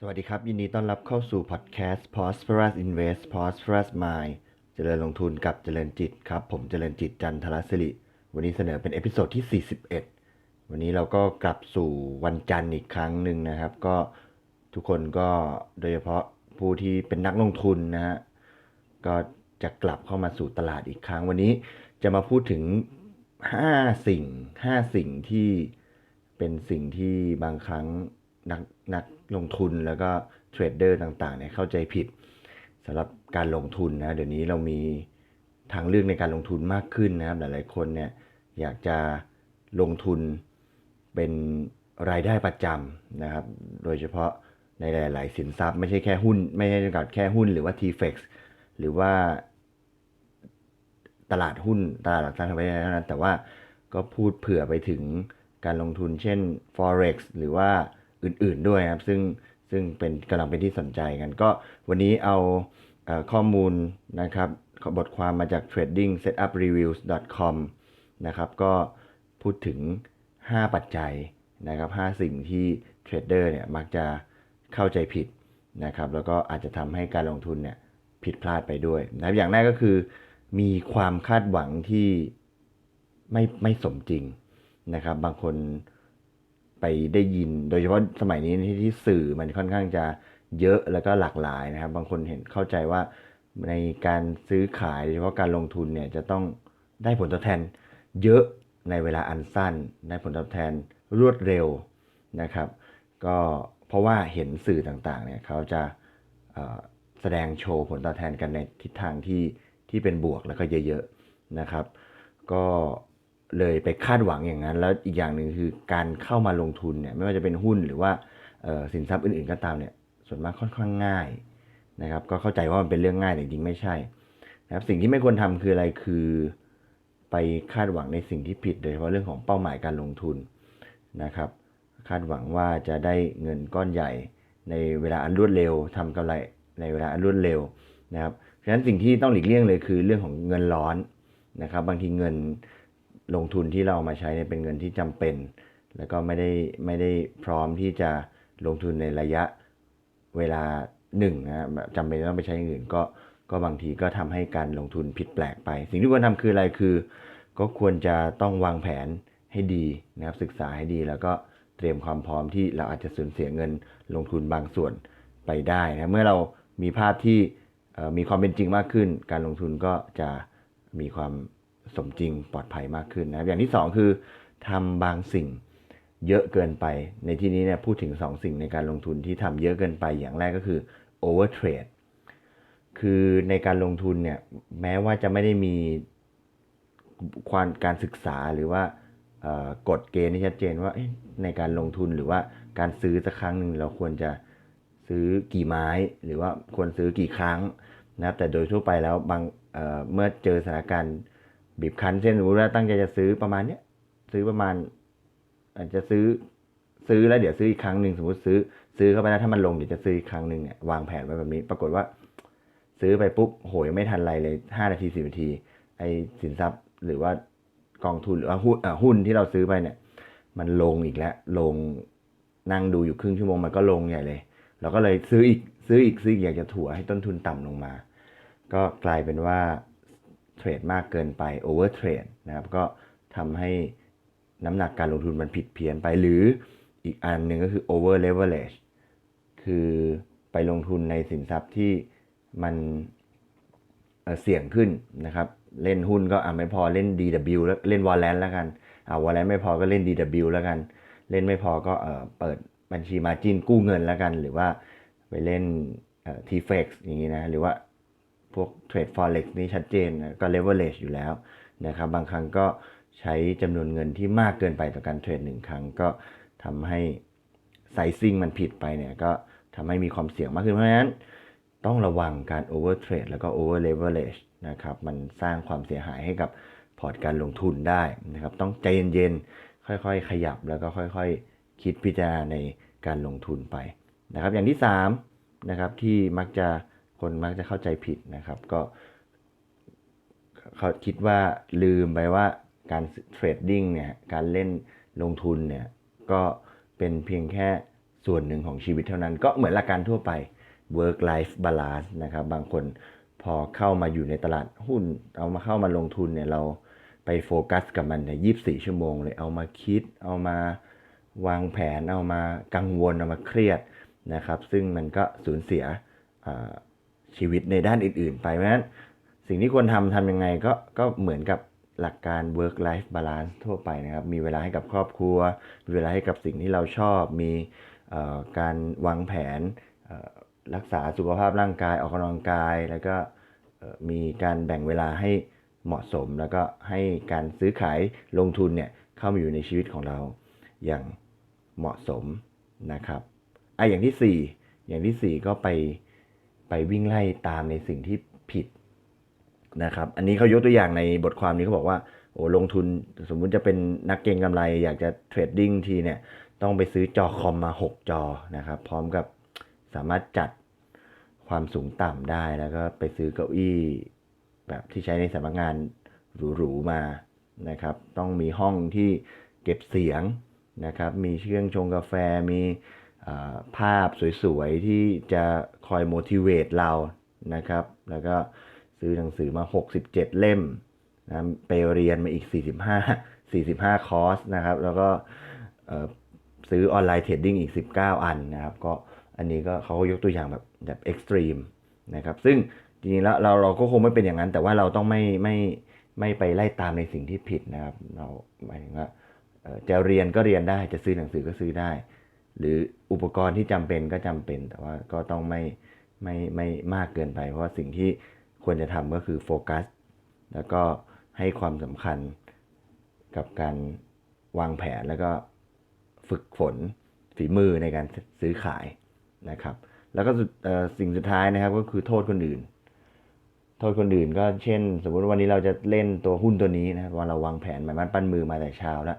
สวัสดีครับ ยินดีต้อนรับเข้าสู่พอดแคสต์ Prosperous Invest Prosperous Mind เจริญลงทุนกับเจริญจิตครับ ผมเจริญจิตจันทรศิริ วันนี้เสนอเป็นเอพิโซดที่ 41 วันนี้เราก็กลับสู่วันจันทร์อีกครั้งหนึ่งนะครับ ก็ทุกคนก็โดยเฉพาะผู้ที่เป็นนักลงทุนนะฮะก็จะกลับเข้ามาสู่ตลาดอีกครั้ง วันนี้จะมาพูดถึง 5 สิ่ง 5 สิ่งที่เป็นสิ่งที่บางครั้ง นักนักลงทุนแล้วก็เทรดเดอร์ต่างๆเนี่ยเข้าใจผิดสำหรับการลงทุนนะเดี๋ยวนี้เรามีทางเลือกในการลงทุนมากขึ้นนะครับ หลายๆคนเนี่ยอยากจะลงทุนเป็นรายได้ประจำนะครับ โดยเฉพาะในหลาย ๆ สินทรัพย์ไม่ใช่แค่หุ้น ไม่ใช่จำกัดแค่หุ้นหรือว่า TFX หรือว่าตลาดหุ้นตลาดหลักทรัพย์ธรรมดาเท่านั้นแต่ว่าก็พูดเผื่อไปถึงการลงทุนเช่น forex หรือว่า อื่น ๆด้วยครับ ซึ่งซึ่งเป็นกำลังเป็นที่สนใจกัน ก็วันนี้เอาข้อมูลนะครับบทความมาจาก tradingsetupreviews.com นะครับก็พูดถึง 5 ปัจจัยนะครับ5สิ่งที่เทรดเดอร์เนี่ยมักจะเข้าใจผิดนะครับแล้วก็อาจจะทำให้การลงทุนเนี่ยผิดพลาดไปด้วยนะครับอย่างแรกก็คือ มีความคาดหวังที่ไม่ไม่สมจริงนะครับ บางคน ไปได้ยิน โดยเฉพาะสมัยนี้ที่ที่สื่อมันค่อนข้างจะเยอะแล้วก็หลากหลายนะครับ บางคนเห็นเข้าใจว่าในการซื้อขายโดยเฉพาะการลงทุนเนี่ยจะต้องได้ผลตอบแทนเยอะในเวลาอันสั้น ได้ผลตอบแทนรวดเร็วนะครับ ก็เพราะว่าเห็นสื่อต่างๆเนี่ยเขาจะแสดงโชว์ผลตอบแทนกันในทิศทางที่ที่เป็นบวกแล้วก็เยอะๆนะครับ ก็ เลยไปคาดหวังอย่างนั้น แล้วอีกอย่างหนึ่งคือการเข้ามาลงทุนเนี่ยไม่ว่าจะเป็นหุ้นหรือว่าสินทรัพย์อื่นๆก็ตามเนี่ยส่วนมากค่อนข้างง่ายนะครับ ก็เข้าใจว่ามันเป็นเรื่องง่ายแต่จริงไม่ใช่นะครับสิ่งที่ไม่ควรทำคืออะไรคือไปคาดหวังในสิ่งที่ผิดโดยเฉพาะเรื่องของเป้าหมายการลงทุนนะครับ คาดหวังว่าจะได้เงินก้อนใหญ่ ในเวลาอันรวดเร็วทำกำไรในเวลาอันรวดเร็วนะครับฉะนั้นสิ่งที่ต้องหลีกเลี่ยงเลยคือเรื่องของเงินร้อนนะครับ บางทีเงิน ลงทุนที่เราเอามาใช้เนี่ยเป็นเงินที่จำเป็น แล้วก็ไม่ได้ไม่ได้พร้อมที่จะลงทุนในระยะเวลาหนึ่งนะจำเป็นต้องไปใช้อย่างอื่นก็ก็บางทีก็ทำให้การลงทุนผิดแปลกไป สิ่งที่ควรทำคืออะไรคือ ก็ควรจะต้องวางแผนให้ดีนะครับศึกษาให้ดีแล้วก็เตรียมความพร้อมที่เราอาจจะสูญเสียเงินลงทุนบางส่วนไปได้นะเมื่อเรามีภาพที่มีความเป็นจริงมากขึ้น การลงทุนก็จะมีความ สมจริงปลอดภัยมากขึ้นนะครับอย่างที่สองคือทำบางสิ่งเยอะเกินไป ในที่นี้เนี่ยพูดถึงสองสิ่งในการลงทุนที่ทำเยอะเกินไปอย่างแรกก็คือ over trade คือในการลงทุนเนี่ยแม้ว่าจะไม่ได้มีความการศึกษาหรือว่ากฎเกณฑ์ที่ชัดเจนว่าในการลงทุนหรือว่าการซื้อสักครั้งหนึ่งเราควรจะซื้อกี่ไม้ หรือว่าควรซื้อกี่ครั้งนะครับแต่โดยทั่วไปแล้วบางเเมื่อเจอสถานการณ์ บีบคั้นเช่นสมมติว่าตั้งใจจะซื้อประมาณเนี้ยซื้อประมาณ อาจจะซื้อซื้อแล้วเดี๋ยวซื้ออีกครั้งหนึ่งสมมติซื้อ ซื้อเข้าไปแล้วถ้ามันลงเดี๋ยวจะซื้ออีกครั้งหนึ่งเนี่ยวางแผนไว้แบบนี้ ปรากฏว่า ซื้อไปปุ๊บโหยไม่ทันไรเลยห้านาทีสิบนาที ไอสินทรัพย์หรือว่ากองทุนหรือว่าหุ้นหุ้นที่เราซื้อไปเนี่ย มันลงอีกแล้ว ลงนั่งดูอยู่ครึ่งชั่วโมงมันก็ลงใหญ่เลย เราก็เลยซื้ออีกซื้ออีกซื้ออยากจะถั่วให้ต้นทุนต่ำลงมา ก็กลายเป็นว่า เทรดมากเกินไปโอเวอร์เทรดนะครับก็ทำให้น้ำหนักการลงทุนมันผิดเพี้ยนไปหรืออีกอันหนึ่งก็คือ over leverage คือไปลงทุนในสินทรัพย์ที่มันเเสี่ยงขึ้นนะครับ เล่นหุ้นก็อะไม่พอเล่น DW แล้วเล่น w a l l a n แล้วกันอ่าวอลเลนไม่พอก็เล่น DW แล้วกัน เล่นไม่พอก็เอ่อเปิดบัญชีมาจินกู้เงินแล้วกัน หรือว่าไปเล่นเอ่อ TFX อย่างนี้นะหรือว่า พวกเทรด forex นี่ชัดเจนนะก็ leverage อยู่แล้วนะครับบางครั้งก็ใช้จำนวนเงินที่มากเกินไปต่อการเทรดหนึ่งครั้งก็ทำให้ไซซิ่งมันผิดไปเนี่ยก็ทำให้มีความเสี่ยงมากขึ้นเพราะฉะนั้นต้องระวังการ over trade แล้วก็ over leverage นะครับมันสร้างความเสียหายให้กับพอร์ตการลงทุนได้นะครับต้องใจเย็นๆ ค่อยๆ ขยับแล้วก็ค่อยๆ คิดพิจารณาในการลงทุนไปนะครับอย่างที่3นะครับที่มักจะ คนมักจะเข้าใจผิดนะครับ ก็เขาคิดว่าลืมไปว่าการเทรดดิ้งเนี่ยการเล่นลงทุนเนี่ยก็เป็นเพียงแค่ส่วนหนึ่งของชีวิตเท่านั้น ก็เหมือนหลักการทั่วไป work life balance นะครับ บางคนพอเข้ามาอยู่ในตลาดหุ้น เอามาเข้ามาลงทุนเนี่ยเราไปโฟกัสกับมันใน24ชั่วโมงเลยเอามาคิด เอามาวางแผนเอามากังวลเอามาเครียดนะครับ ซึ่งมันก็สูญเสียอ ชีวิตในด้านอื่น ๆ ไปเพราะฉะนั้นสิ่งที่ควรทำทำยังไงก็ก็เหมือนกับหลักการ work life balance ทั่วไปนะครับ มีเวลาให้กับครอบครัว มีเวลาให้กับสิ่งที่เราชอบ มีการวางแผนรักษาสุขภาพร่างกายออกกำลังกาย แล้วก็มีการแบ่งเวลาให้เหมาะสม แล้วก็ให้การซื้อขายลงทุนเนี่ยเข้ามาอยู่ในชีวิตของเราอย่างเหมาะสมนะครับอะอย่างที่สี่อย่างที่สี่ก็ไป ไปวิ่งไล่ตามในสิ่งที่ผิดนะครับ อันนี้เขายกตัวอย่างในบทความนี้เขาบอกว่าโอ้ลงทุนสมมุติจะเป็นนักเก็งกำไร อยากจะเทรดดิ้งทีเนี่ยต้องไปซื้อจอคอมมา 6 จอนะครับ พร้อมกับสามารถจัดความสูงต่ำได้แล้วก็ไปซื้อเก้าอี้แบบที่ใช้ในสำนักงานหรูๆมานะครับ ต้องมีห้องที่เก็บเสียงนะครับ มีเครื่องชงกาแฟมี ภาพสวยๆ ที่จะคอย motivate เรานะครับ แล้วก็ซื้อหนังสือมา 67 เล่มนะไปเรียนมาอีก 45 45 คอร์สนะครับ แล้วก็ซื้อออนไลน์เทรดดิ้งอีก 19 อันนะครับ ก็อันนี้ก็เขายกตัวอย่างแบบแบบเอ็กซ์ตรีมนะครับ ซึ่งจริงๆแล้วเราเราก็คงไม่เป็นอย่างนั้น แต่ว่าเราต้องไม่ไม่ไม่ไปไล่ตามในสิ่งที่ผิดนะครับ เราหมายถึงว่าจะเรียนก็เรียนได้ จะซื้อหนังสือก็ซื้อได้ หรืออุปกรณ์ที่จำเป็นก็จำเป็น แต่ว่าก็ต้องไม่ไม่ไม่มากเกินไป เพราะสิ่งที่ควรจะทำก็คือโฟกัส แล้วก็ให้ความสำคัญกับการวางแผนแล้วก็ฝึกฝนฝีมือในการซื้อขายนะครับ แล้วก็สิ่งสุดท้ายนะครับก็คือโทษคนอื่น โทษคนอื่นก็เช่น สมมุติวันนี้เราจะเล่นตัวหุ้นตัวนี้นะครับว่าเราวางแผนหมายมันปั้นมือมาแต่เช้าแล้ว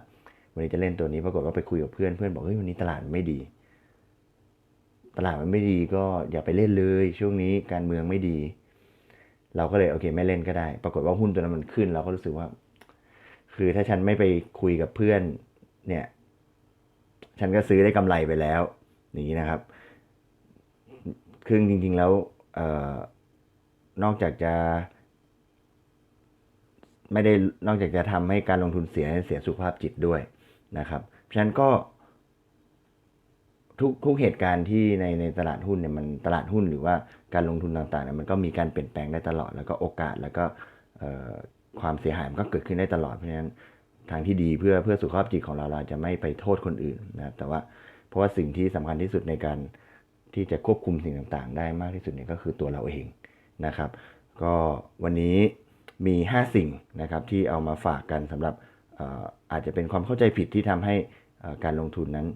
วันนี้จะเล่นตัวนี้ปรากฏว่าไปคุยกับเพื่อนเพื่อนบอกเฮ้ยวันนี้ตลาดมันไม่ดี ตลาดมันไม่ดีก็อย่าไปเล่นเลย ช่วงนี้การเมืองไม่ดี เราก็เลยโอเค ไม่เล่นก็ได้ ปรากฏว่าหุ้นตัวนั้นมันขึ้น เราก็รู้สึกว่า คือถ้าฉันไม่ไปคุยกับเพื่อน เนี่ย ฉันก็ซื้อได้กำไรไปแล้วนี้นะครับคือจริง ๆ แล้วออนอกจากจะไม่ได้นอกจากจะทำให้การลงทุนเสียเสียสุขภาพจิตด้วย นะครับเพราะฉะนั้นก็ทุกทุกเหตุการณ์ที่ในในตลาดหุ้นเนี่ยมันตลาดหุ้นหรือว่าการลงทุนต่างๆเนี่ยมันก็มีการเปลี่ยนแปลงได้ตลอด แล้วก็โอกาสแล้วก็ความเสียหายมันก็เกิดขึ้นได้ตลอดเพราะฉะนั้นทางที่ดีเพื่อเพื่อสุขภาพจิตของเราเราจะไม่ไปโทษคนอื่นนะครับแต่ว่าเพราะว่าสิ่งที่สำคัญที่สุดในการที่จะควบคุมสิ่งต่างๆ ได้มากที่สุดเนี่ยก็คือตัวเราเองนะครับ ก็วันนี้มี 5 สิ่งนะครับที่เอามาฝากกันสำหรับ อาจจะเป็นความเข้าใจผิดที่ทำให้การลงทุนนั้น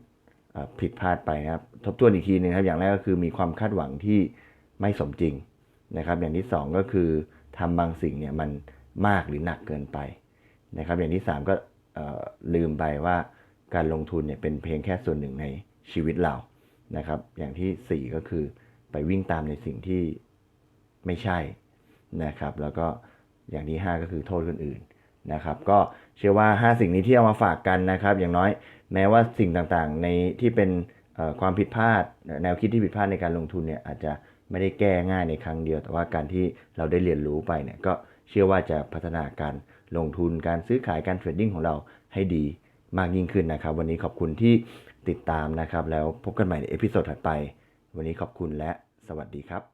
ผิดพลาดไปนะครับ ทบทวนอีกทีหนึงครับอย่างแรกก็คือมีความคาดหวังที่ไม่สมจริงนะครับ อย่างที่สองก็คือทำบางสิ่งเนี่ยมันมากหรือหนักเกินไปนะครับ อย่างที่สามก็ลืมไปว่าการลงทุนเนี่ยเป็นเพียงแค่ส่วนหนึ่งในชีวิตเรานะครับ อย่างที่สี่ก็คือไปวิ่งตามในสิ่งที่ไม่ใช่นะครับ แล้วก็อย่างที่ห้าก็คือโทษคนอื่น นะครับ ก็เชื่อว่า 5 สิ่งนี้ที่เอามาฝากกันนะครับ อย่างน้อยแม้ว่าสิ่งต่างๆ ในที่เป็นความผิดพลาด แนวคิดที่ผิดพลาดในการลงทุนเนี่ยอาจจะไม่ได้แก้ง่ายในครั้งเดียว แต่ว่าการที่เราได้เรียนรู้ไปเนี่ยก็เชื่อว่าจะพัฒนาการลงทุนการซื้อขายการเทรดดิ้งของเราให้ดีมากยิ่งขึ้นนะครับ วันนี้ขอบคุณที่ติดตามนะครับ แล้วพบกันใหม่ในเอพิโซดถัดไป วันนี้ขอบคุณและสวัสดีครับ